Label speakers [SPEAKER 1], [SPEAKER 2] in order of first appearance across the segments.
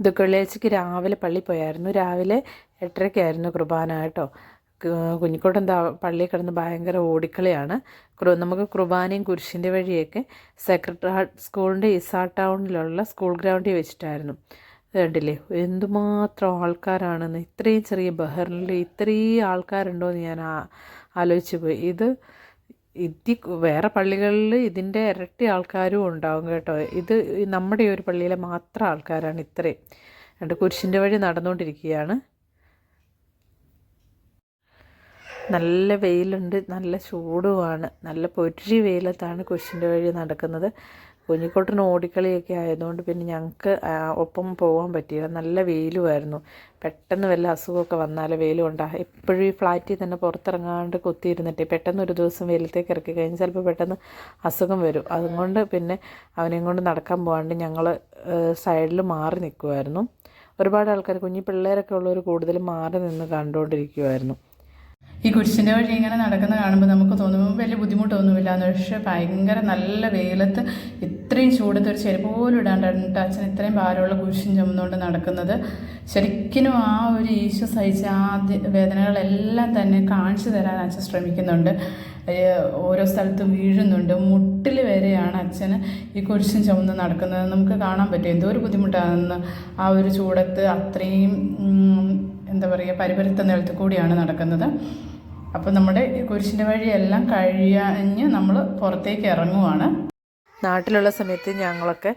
[SPEAKER 1] ഇതൊക്കെ വെള്ളിയാഴ്ചക്ക് രാവിലെ പള്ളി പോയായിരുന്നു. രാവിലെ എട്ടരയ്ക്കായിരുന്നു കുർബാന കേട്ടോ. കുഞ്ഞിക്കോട്ടം എന്താ പള്ളിയിൽ കിടന്ന് ഭയങ്കര ഓടിക്കളിയാണ്. നമുക്ക് കുർബാനയും കുരിശിന്റെ വഴിയൊക്കെ സെക്രട്ടറി സ്കൂളിന്റെ ഇസാ ടൗണിലുള്ള സ്കൂൾ ഗ്രൗണ്ടിൽ വെച്ചിട്ടായിരുന്നു. കണ്ടില്ലേ? എന്തുമാത്രം ആൾക്കാരാണെന്ന്. ഇത്രയും ചെറിയ ബഹറിൽ ഇത്രയും ആൾക്കാരുണ്ടോ എന്ന് ഞാൻ ആലോചിച്ച് പോയി. ഇത് ഇതി വേറെ പള്ളികളിൽ ഇതിന്റെ ഇരട്ടി ആൾക്കാരും ഉണ്ടാവും കേട്ടോ. ഇത് നമ്മുടെ ഒരു പള്ളിയിലെ മാത്രം ആൾക്കാരാണ് ഇത്രയും. രണ്ട് കുരിശിന്റെ വഴി നടന്നുകൊണ്ടിരിക്കുകയാണ്. നല്ല വെയിലുണ്ട് നല്ല ചൂടുമാണ് നല്ല പൊരി വെയിലത്താണ് കൊച്ചിന്റെ വഴി നടക്കുന്നത്. കുഞ്ഞിക്കോട്ടിന് ഓടിക്കളിയൊക്കെ ആയതുകൊണ്ട് പിന്നെ ഞങ്ങൾക്ക് ഒപ്പം പോകാൻ പറ്റിയില്ല. നല്ല വെയിലുമായിരുന്നു. പെട്ടെന്ന് വല്ല അസുഖമൊക്കെ വന്നാൽ വെയിൽ ഉണ്ടാകും എപ്പോഴും ഈ ഫ്ലാറ്റിൽ തന്നെ പുറത്തിറങ്ങാണ്ട് കൊത്തിയിരുന്നിട്ട്. പെട്ടെന്ന് ഒരു ദിവസം വെയിലത്തേക്ക് ഇറക്കി കഴിഞ്ഞാൽ ചിലപ്പോൾ പെട്ടെന്ന് അസുഖം വരും. അതുകൊണ്ട് പിന്നെ അവനെയും കൊണ്ട് നടക്കാൻ പോകാണ്ട് ഞങ്ങൾ സൈഡിൽ മാറി നിൽക്കുമായിരുന്നു. ഒരുപാട് ആൾക്കാർ കുഞ്ഞു പിള്ളേരൊക്കെ ഉള്ളവർ കൂടുതലും മാറി നിന്ന് കണ്ടുകൊണ്ടിരിക്കുമായിരുന്നു.
[SPEAKER 2] ഈ കുരിശിന്റെ വഴി ഇങ്ങനെ നടക്കുന്ന കാണുമ്പോൾ നമുക്ക് തോന്നും വലിയ ബുദ്ധിമുട്ടൊന്നുമില്ല. എന്ന് പക്ഷേ ഭയങ്കര നല്ല വെയിലത്ത് ഇത്രയും ചൂടത്ത് ഒരു ചെരുപ്പ് പോലും ഇടാണ്ടാണ് അച്ഛൻ ഇത്രയും ഭാരമുള്ള കുരിശും ചുമന്നുകൊണ്ട് നടക്കുന്നത്. ശരിക്കും ആ ഒരു ഈശോ സഹിച്ച ആ വേദനകളെല്ലാം തന്നെ കാണിച്ചു തരാൻ അച്ഛൻ ശ്രമിക്കുന്നുണ്ട്. ഓരോ സ്ഥലത്തും വീഴുന്നുണ്ട്. മുട്ടിൽ വരെയാണ് അച്ഛന് ഈ കുരിശും ചുമന്ന് നടക്കുന്നത്. നമുക്ക് കാണാൻ പറ്റും. എന്തോ ഒരു ബുദ്ധിമുട്ടാണെന്ന് ആ ഒരു ചൂടത്ത് അത്രയും എന്താ പറയുക പരിപരുത്ത നിലത്ത് കൂടിയാണ് നടക്കുന്നത്. അപ്പോൾ നമ്മുടെ കുരിശിന്റെ വഴിയെല്ലാം കഴിയാഞ്ഞ് നമ്മൾ പുറത്തേക്ക് ഇറങ്ങുവാണ്.
[SPEAKER 1] നാട്ടിലുള്ള സമയത്ത് ഞങ്ങളൊക്കെ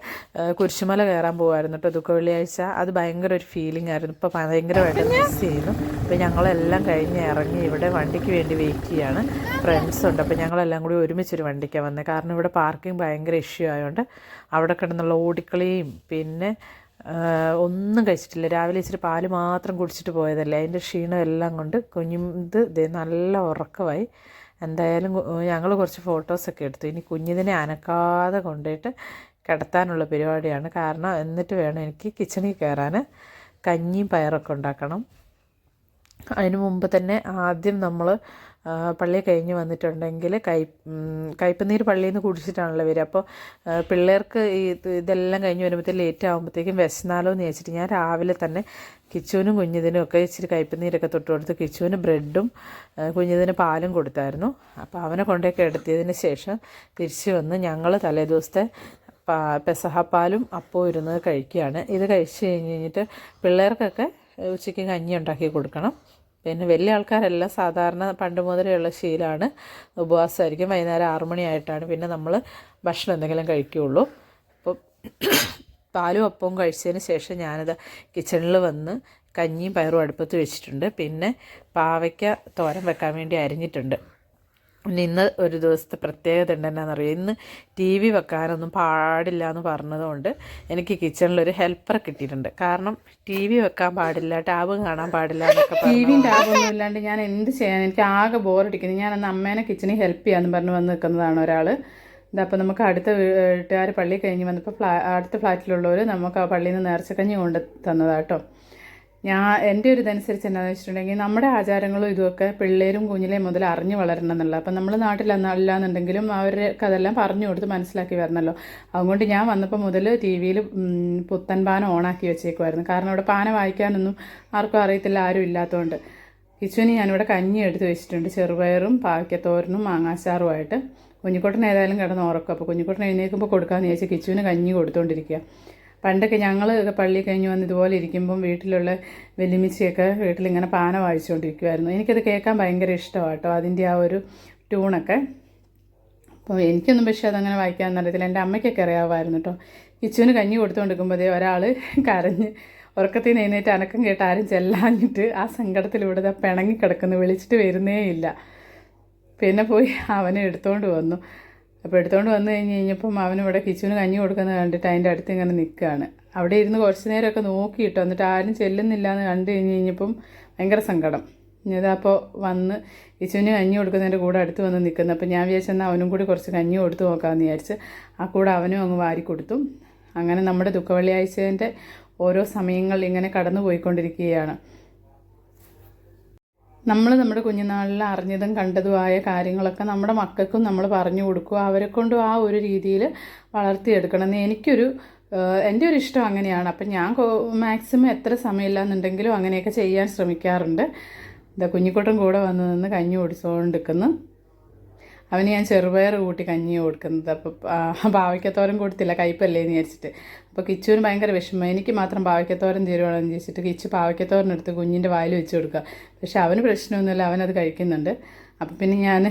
[SPEAKER 1] കുരിശുമല കയറാൻ പോകുമായിരുന്നു കേട്ടോ ദുഃഖ വെള്ളിയാഴ്ച. അത് ഭയങ്കര ഒരു ഫീലിംഗ് ആയിരുന്നു. ഇപ്പോൾ ഭയങ്കരമായിട്ട് മിസ് ചെയ്യുന്നു. അപ്പോൾ ഞങ്ങളെല്ലാം കഴിഞ്ഞ് ഇറങ്ങി ഇവിടെ വണ്ടിക്ക് വേണ്ടി വെയിറ്റ് ചെയ്യാണ്. ഫ്രണ്ട്സ് ഉണ്ട്. അപ്പോൾ ഞങ്ങളെല്ലാം കൂടി ഒരുമിച്ചൊരു വണ്ടിക്കാണ് വന്നത് കാരണം ഇവിടെ പാർക്കിംഗ് ഭയങ്കര ഇഷ്യൂ ആയതുകൊണ്ട് അവിടെ കിടന്നുള്ള ഓടിക്കളിയും പിന്നെ ഒന്നും കഴിച്ചിട്ടില്ല. രാവിലെ ഇച്ചിരി പാൽ മാത്രം കുടിച്ചിട്ട് പോയതല്ലേ. അതിന്റെ ക്ഷീണം എല്ലാം കൊണ്ട് കുഞ്ഞിത് ഇത് നല്ല ഉറക്കമായി. എന്തായാലും ഞങ്ങൾ കുറച്ച് ഫോട്ടോസൊക്കെ എടുത്തു. ഇനി കുഞ്ഞിതിനെ അനക്കാതെ കൊണ്ടുപോയിട്ട് കിടത്താനുള്ള പരിപാടിയാണ്. കാരണം എന്നിട്ട് വേണം എനിക്ക് കിച്ചണിൽ കയറാൻ കഞ്ഞിയും പയറൊക്കെ ഉണ്ടാക്കണം. അതിനു മുമ്പ് തന്നെ ആദ്യം നമ്മൾ പള്ളി കഴിഞ്ഞ് വന്നിട്ടുണ്ടെങ്കിൽ കൈ കയ്പനീർ പള്ളിയിൽ നിന്ന് കുടിച്ചിട്ടാണല്ലോ വരിക. അപ്പോൾ പിള്ളേർക്ക് ഈ ഇത് ഇതെല്ലാം കഴിഞ്ഞ് വരുമ്പോഴത്തേക്ക് ലേറ്റ് ആകുമ്പോഴത്തേക്കും വിശന്നാലോ എന്ന് വെച്ചിട്ട് ഞാൻ രാവിലെ തന്നെ കിച്ചുവിനും കുഞ്ഞിതിനും ഒക്കെ ഇച്ചിരി കയ്പനീരൊക്കെ തൊട്ട് കൊടുത്ത് കിച്ചുവിന് ബ്രെഡും കുഞ്ഞിതിന് പാലും കൊടുത്തായിരുന്നു. അപ്പോൾ അവനെ കൊണ്ടൊക്കെ എടുത്തതിന് ശേഷം തിരിച്ച് വന്ന് ഞങ്ങൾ തലേ ദിവസത്തെ പാ പെസഹപ്പാലും അപ്പവും ഇരുന്ന് കഴിക്കുകയാണ്. ഇത് കഴിച്ച് കഴിഞ്ഞ് കഴിഞ്ഞിട്ട് പിള്ളേർക്കൊക്കെ ഉച്ചയ്ക്ക് കഞ്ഞി ഉണ്ടാക്കി കൊടുക്കണം. പിന്നെ വലിയ ആൾക്കാരല്ല സാധാരണ പണ്ട് മുതലേ ഉള്ള ശീലമാണ് ഉപവാസമായിരിക്കും വൈകുന്നേരം ആറു മണിയായിട്ടാണ് പിന്നെ നമ്മൾ ഭക്ഷണം എന്തെങ്കിലും കഴിക്കുകയുള്ളൂ അപ്പോൾ പാലും അപ്പവും കഴിച്ചതിന് ശേഷം ഞാനത് കിച്ചണിൽ വന്ന് കഞ്ഞിയും പയറും അടുപ്പത്ത് വെച്ചിട്ടുണ്ട്. പിന്നെ പാവയ്ക്ക തോരൻ വെക്കാൻ വേണ്ടി അരിഞ്ഞിട്ടുണ്ട്. ഇന്ന് ഒരു ദിവസത്തെ പ്രത്യേകത ഉണ്ട് അറിയാം? ഇന്ന് ടി വി വെക്കാനൊന്നും പാടില്ല എന്ന് പറഞ്ഞതുകൊണ്ട് എനിക്ക് കിച്ചണിലൊരു ഹെൽപ്പർ കിട്ടിയിട്ടുണ്ട്. കാരണം ടി വി വെക്കാൻ പാടില്ല ടാബ് കാണാൻ പാടില്ല എന്നൊക്കെ
[SPEAKER 2] ടി വിയും ടാബൊന്നും ഇല്ലാണ്ട് ഞാൻ എന്ത് ചെയ്യാൻ എനിക്ക് ആകെ ബോറടിക്കുന്നു. ഞാൻ അന്ന് അമ്മേനെ കിച്ചണിൽ ഹെൽപ്പ് ചെയ്യാമെന്ന് പറഞ്ഞ് വന്ന് നിൽക്കുന്നതാണ് ഒരാൾ ഇതപ്പോൾ നമുക്ക് അടുത്ത വീട്ടുകാർ പള്ളി കഴിഞ്ഞ് വന്നപ്പോൾ ഫ്ലാ അടുത്ത ഫ്ലാറ്റിലുള്ളവർ നമുക്ക് ആ പള്ളിയിൽ നിന്ന് നേർച്ചക്കഞ്ഞി കൊണ്ട് തന്നതാട്ടോ ഞാൻ എന്റെ ഒരു ഇതനുസരിച്ച് എന്താണെന്ന് വെച്ചിട്ടുണ്ടെങ്കിൽ നമ്മുടെ ആചാരങ്ങളും ഇതുമൊക്കെ പിള്ളേരും കുഞ്ഞിലേയും മുതൽ അറിഞ്ഞു വളരണം എന്നുള്ളത്. അപ്പം നമ്മൾ നാട്ടിൽ അല്ലാന്നുണ്ടെങ്കിലും അവർക്ക് അതെല്ലാം പറഞ്ഞു കൊടുത്ത് മനസ്സിലാക്കി വരണമല്ലോ അതുകൊണ്ട് ഞാൻ വന്നപ്പോൾ മുതൽ ടി വിയിൽ പുത്തൻ പാന ഓണാക്കി വെച്ചേക്കുമായിരുന്നു കാരണം അവിടെ പാന വായിക്കാനൊന്നും ആർക്കും അറിയത്തില്ല ആരും ഇല്ലാത്തതുകൊണ്ട് കിച്ചുവിന് ഞാനിവിടെ കഞ്ഞി എടുത്ത് വെച്ചിട്ടുണ്ട്. ചെറുപയറും പാവയ്ക്കത്തോരനും മാങ്ങാച്ചാറുമായിട്ട്. കുഞ്ഞിക്കുട്ടൻ ഏതായാലും കിടന്ന് ഉറക്കും. അപ്പോൾ കുഞ്ഞിക്കുട്ടൻ എഴുന്നേൽക്കുമ്പോൾ കൊടുക്കാമെന്ന് ചോദിച്ചാൽ കിച്ചുവിന് കഞ്ഞി കൊടുത്തുകൊണ്ടിരിക്കുക പണ്ടൊക്കെ ഞങ്ങൾ പള്ളി കഴിഞ്ഞ് വന്ന് ഇതുപോലെ ഇരിക്കുമ്പം വീട്ടിലുള്ള വെല്ലുമിച്ചിയൊക്കെ വീട്ടിലിങ്ങനെ പാന വായിച്ചുകൊണ്ടിരിക്കുമായിരുന്നു എനിക്കത് കേൾക്കാൻ ഭയങ്കര ഇഷ്ടമാണ് കേട്ടോ അതിന്റെ ആ ഒരു ട്യൂണൊക്കെ. അപ്പോൾ എനിക്കൊന്നും പക്ഷേ അതങ്ങനെ വായിക്കാമെന്ന് അറിയത്തില്ല. എന്റെ അമ്മയ്ക്കൊക്കെ അറിയാമായിരുന്നു കേട്ടോ. കിച്ചുവിന് കഞ്ഞി കൊടുത്തുകൊണ്ടിരിക്കുമ്പോഴേ ഒരാൾ കരഞ്ഞ് ഉറക്കത്തിൽ നിന്ന് എഴുന്നേറ്റ് അനക്കം കേട്ട് ആരും ചെല്ലാഞ്ഞിട്ട് ആ ദാ പിണങ്ങി കിടക്കുന്നു വിളിച്ചിട്ട് വരുന്നേ ഇല്ല പിന്നെ പോയി അവനെ എടുത്തുകൊണ്ട് വന്നു. അപ്പോൾ എടുത്തുകൊണ്ട് വന്നു കഴിഞ്ഞ് കഴിഞ്ഞപ്പം അവനിവിടെ കിച്ചുവിന് കഞ്ഞി കൊടുക്കുന്നത് കണ്ടിട്ട് അതിന്റെ അടുത്ത് ഇങ്ങനെ നിൽക്കുകയാണ്. അവിടെ ഇരുന്ന് കുറച്ച് നേരമൊക്കെ നോക്കിയിട്ടോ എന്നിട്ട് ആരും ചെല്ലുന്നില്ല എന്ന് കണ്ടു കഴിഞ്ഞ് കഴിഞ്ഞപ്പം ഭയങ്കര സങ്കടം. ഇതപ്പോൾ വന്ന് കിച്ചുവിന് കഞ്ഞി കൊടുക്കുന്നതിന്റെ കൂടെ അടുത്ത് വന്ന് നിൽക്കുന്നത് അപ്പോൾ ഞാൻ വിചാരിച്ചെന്നാൽ അവനും കൂടി കുറച്ച് കഞ്ഞി കൊടുത്തു നോക്കാമെന്ന് വിചാരിച്ച് ആ കൂടെ അവനും അങ്ങ് വാരി കൊടുത്തു. അങ്ങനെ നമ്മുടെ ദുഃഖവെള്ളിയാഴ്ചേന്റെ ഓരോ സമയങ്ങൾ ഇങ്ങനെ കടന്നു പോയിക്കൊണ്ടിരിക്കുകയാണ് നമ്മൾ നമ്മുടെ കുഞ്ഞുനാളിൽ അറിഞ്ഞതും കണ്ടതുമായ കാര്യങ്ങളൊക്കെ നമ്മുടെ മക്കൾക്കും നമ്മൾ പറഞ്ഞു കൊടുക്കുക അവരെ കൊണ്ടും ആ ഒരു രീതിയിൽ വളർത്തിയെടുക്കണം. എനിക്കൊരു എന്റെ ഒരു ഇഷ്ടം അങ്ങനെയാണ്. അപ്പം ഞാൻ മാക്സിമം എത്ര സമയമില്ല എന്നുണ്ടെങ്കിലും അങ്ങനെയൊക്കെ ചെയ്യാൻ ശ്രമിക്കാറുണ്ട്. ഇതാ കുഞ്ഞിക്കൂട്ടം കൂടെ വന്ന് നിന്ന് കഞ്ഞി ഓടിച്ചുകൊണ്ടിരിക്കുന്നു അവന് ഞാൻ ചെറുപയർ കൂട്ടി കഞ്ഞി കൊടുക്കുന്നത്. അപ്പോൾ പാവയ്ക്കത്തോരൻ കൊടുത്തില്ല. കയ്പല്ലേ എന്ന് വിചാരിച്ചിട്ട്. അപ്പോൾ കിച്ചുവിന് ഭയങ്കര വിഷമം. എനിക്ക് മാത്രം പാവയ്ക്കത്തോരൻ തീരുവാണെന്ന് ചോദിച്ചിട്ട് കിച്ചു പാവയ്ക്കത്തോരൻ എടുത്ത് കുഞ്ഞിന്റെ വായിൽ വെച്ച് കൊടുക്കുക. പക്ഷെ അവന് പ്രശ്നമൊന്നുമില്ല. അവനത് കഴിക്കുന്നുണ്ട്. അപ്പോൾ പിന്നെ ഞാൻ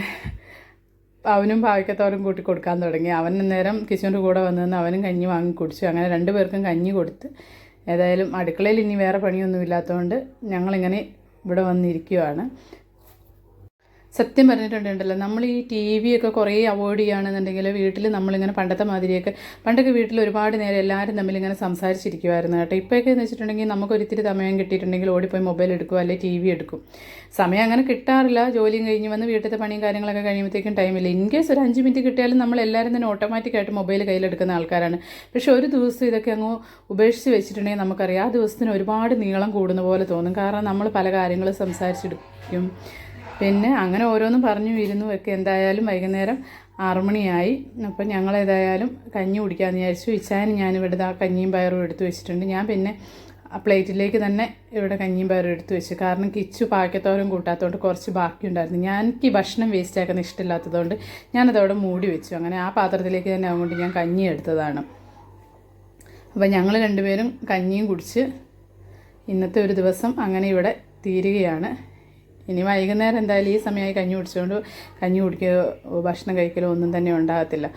[SPEAKER 2] അവനും പാവയ്ക്കത്തോരൻ കൂട്ടി കൊടുക്കാൻ തുടങ്ങി. അവൻ നേരം കിച്ചുവിന്റെ കൂടെ വന്നു അവനും കഞ്ഞി വാങ്ങി കുടിച്ചു. അങ്ങനെ രണ്ടു പേർക്കും കഞ്ഞി കൊടുത്ത്. ഏതായാലും അടുക്കളയിൽ ഇനി വേറെ പണിയൊന്നും ഇല്ലാത്തതുകൊണ്ട് ഞങ്ങളിങ്ങനെ ഇവിടെ വന്നിരിക്കുവാണ്. സത്യം പറഞ്ഞിട്ടുണ്ടല്ലോ നമ്മൾ ഈ ടി വി ഒക്കെ കുറേ അവോയ്ഡ് ചെയ്യുകയാണെന്നുണ്ടെങ്കിൽ വീട്ടിൽ നമ്മളിങ്ങനെ പണ്ടത്തെ മാതിരിയൊക്കെ പണ്ടൊക്കെ വീട്ടിൽ ഒരുപാട് നേരം എല്ലാവരും തമ്മിൽ ഇങ്ങനെ സംസാരിച്ചിരിക്കുമായിരുന്നു കേട്ടോ. ഇപ്പോഴൊക്കെ എന്ന് വെച്ചിട്ടുണ്ടെങ്കിൽ നമുക്ക് ഒരിത്തിരി സമയം കിട്ടിയിട്ടുണ്ടെങ്കിൽ ഓടിപ്പോയി മൊബൈൽ എടുക്കുക അല്ലെങ്കിൽ ടി വി എടുക്കും. സമയം അങ്ങനെ കിട്ടാറില്ല ജോലിയും കഴിഞ്ഞ് വന്ന് വീട്ടിലത്തെ പണിയും കാര്യങ്ങളൊക്കെ കഴിയുമ്പോഴത്തേക്കും ടൈമില്ല ഇൻ കേസ് ഒരു അഞ്ച് മിനിറ്റ് കിട്ടിയാലും നമ്മൾ എല്ലാവരും തന്നെ ഓട്ടോമാറ്റിക്കായിട്ട് മൊബൈൽ കയ്യിലെടുക്കുന്ന ആൾക്കാരാണ്. പക്ഷേ ഒരു ദിവസം ഇതൊക്കെ അങ്ങ് ഉപേക്ഷിച്ച് വെച്ചിട്ടുണ്ടെങ്കിൽ നമുക്കറിയാം ആ ദിവസത്തിന് ഒരുപാട് നീളം കൂടുന്ന പോലെ തോന്നും. കാരണം നമ്മൾ പല കാര്യങ്ങളും സംസാരിച്ചെടുക്കും പിന്നെ അങ്ങനെ ഓരോന്നും പറഞ്ഞു ഇരുന്നു ഒക്കെ എന്തായാലും വൈകുന്നേരം ആറുമണിയായി. അപ്പം ഞങ്ങൾ ഏതായാലും കഞ്ഞി കുടിക്കാമെന്ന് വിചാരിച്ചു. ഞാൻ ഇവിടെ ദാ കഞ്ഞിയും പയറും എടുത്തു വെച്ചിട്ടുണ്ട്. ഞാൻ പിന്നെ ആ പ്ലേറ്റിലേക്ക് തന്നെ ഇവിടെ കഞ്ഞിയും പയറും എടുത്തു വെച്ചു. കാരണം കിച്ചു പാക്കത്തോരം കൂട്ടാത്തതുകൊണ്ട് കുറച്ച് ബാക്കിയുണ്ടായിരുന്നു. ഞാൻ എനിക്ക് ഭക്ഷണം വേസ്റ്റ് ആക്കുന്ന ഇഷ്ടമില്ലാത്തതുകൊണ്ട് ഞാനതവിടെ മൂടി വെച്ചു. അങ്ങനെ ആ പാത്രത്തിലേക്ക് തന്നെ അതുകൊണ്ട് ഞാൻ കഞ്ഞി എടുത്തതാണ്. അപ്പം ഞങ്ങൾ രണ്ടുപേരും കഞ്ഞിയും കുടിച്ച് ഇന്നത്തെ ഒരു ദിവസം അങ്ങനെ ഇവിടെ തീരുകയാണ്. ഇനി വൈകുന്നേരം എന്തായാലും ഈ സമയമായി കഞ്ഞി കുടിച്ചുകൊണ്ട് കഞ്ഞി കുടിക്കുകയോ ഭക്ഷണം കഴിക്കലോ ഒന്നും തന്നെ ഉണ്ടാകത്തില്ല.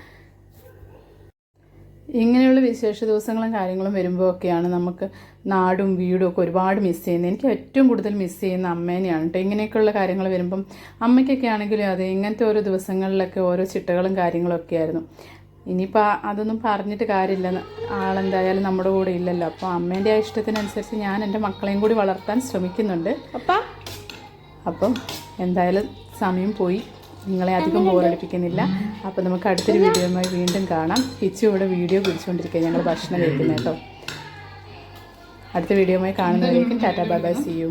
[SPEAKER 2] ഇങ്ങനെയുള്ള വിശേഷ ദിവസങ്ങളും കാര്യങ്ങളും വരുമ്പോൾ ഒക്കെയാണ് നമുക്ക് നാടും വീടും ഒക്കെ ഒരുപാട് മിസ് ചെയ്യുന്നത്. എനിക്ക് ഏറ്റവും കൂടുതൽ മിസ് ചെയ്യുന്ന അമ്മേനെയാണ് കേട്ടോ ഇങ്ങനെയൊക്കെയുള്ള കാര്യങ്ങൾ വരുമ്പം അമ്മയ്ക്കൊക്കെ ആണെങ്കിലും അതെ ഇങ്ങനത്തെ ഓരോ ദിവസങ്ങളിലൊക്കെ ഓരോ ചിട്ടകളും കാര്യങ്ങളൊക്കെ ആയിരുന്നു. ഇനിയിപ്പോൾ അതൊന്നും പറഞ്ഞിട്ട് കാര്യമില്ല. ആളെന്തായാലും നമ്മുടെ കൂടെ ഇല്ലല്ലോ. അപ്പോൾ അമ്മേന്റെ ആ ഇഷ്ടത്തിനനുസരിച്ച് ഞാൻ എന്റെ മക്കളെയും കൂടി വളർത്താൻ ശ്രമിക്കുന്നുണ്ട്. അപ്പം? അപ്പം എന്തായാലും സമയം പോയി. നിങ്ങളെ അധികം ബോറടിപ്പിക്കുന്നില്ല. അപ്പോൾ നമുക്ക് അടുത്തൊരു വീഡിയോയുമായി വീണ്ടും കാണാം. കിച്ചു ഇവിടെ വീഡിയോ പിടിച്ചുകൊണ്ടിരിക്കുക ഞങ്ങൾ ഭക്ഷണം കഴിക്കുന്നത് കേട്ടോ. അടുത്ത വീഡിയോയുമായി കാണുന്നതായിരിക്കും tata bye bye see you.